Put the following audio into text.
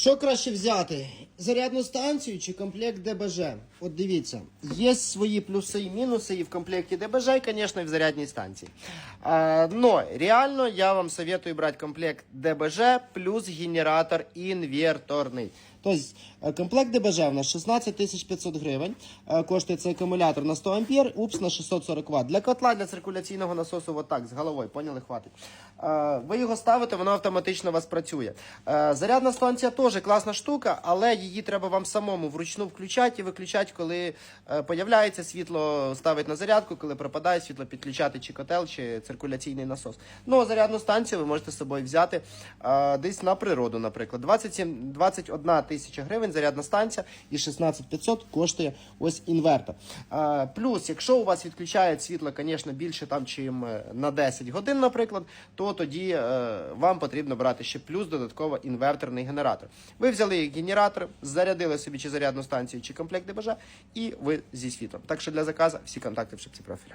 Що краще взяти? Зарядну станцію чи комплект ДБЖ? От дивіться, є свої плюси і мінуси і в комплекті ДБЖ, і, звісно, і в зарядній станції. А, но реально я вам советую брати комплект ДБЖ плюс генератор інверторний. Тобто комплект ДБЖ у нас 16 500 гривень. Е, Коштує цей акумулятор на 100 ампер, упс на 640 Вт. Для котла, для циркуляційного насосу, отак, з головою, поняли, хватить. Е, Ви його ставите, воно автоматично у вас працює. Зарядна станція теж класна штука, але її треба вам самому вручну включати і виключати, коли появляється світло, ставити на зарядку, коли пропадає світло, підключати чи котел, чи циркуляційний насос. Ну, а зарядну станцію ви можете з собою взяти десь на природу, наприклад. 27, 21 тисяча гривень зарядна станція і 16 500 коштує ось інвертор. Плюс, якщо у вас відключають світло, звісно, більше там, чим е, на 10 годин, наприклад, то тоді е, вам потрібно брати ще плюс додатково інверторний генератор. Ви взяли генератор, зарядили собі чи зарядну станцію, чи комплект ДБЖ, і ви зі світлом. Так що для заказу всі контакти в шапці профіля.